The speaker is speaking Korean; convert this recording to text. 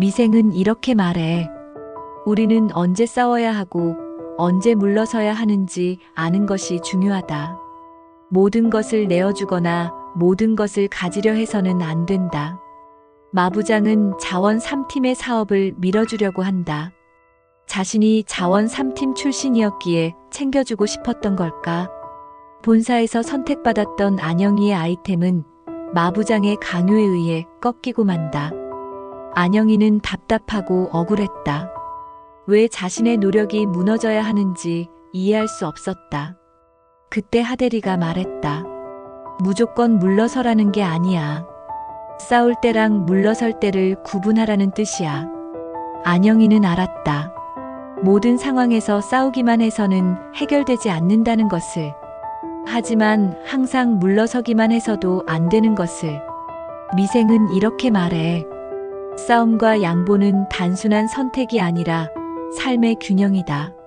미생은 이렇게 말해. 우리는 언제 싸워야 하고 언제 물러서야 하는지 아는 것이 중요하다. 모든 것을 내어주거나 모든 것을 가지려 해서는 안 된다. 마부장은 자원 3팀의 사업을 밀어주려고 한다. 자신이 자원 3팀 출신이었기에 챙겨주고 싶었던 걸까? 본사에서 선택받았던 안영이의 아이템은 마부장의 강요에 의해 꺾이고 만다. 안영이는 답답하고 억울했다. 왜 자신의 노력이 무너져야 하는지 이해할 수 없었다. 그때 하대리가 말했다. 무조건 물러서라는 게 아니야. 싸울 때랑 물러설 때를 구분하라는 뜻이야. 안영이는 알았다. 모든 상황에서 싸우기만 해서는 해결되지 않는다는 것을. 하지만 항상 물러서기만 해서도 안 되는 것을. 미생은 이렇게 말해. 싸움과 양보는 단순한 선택이 아니라 삶의 균형이다.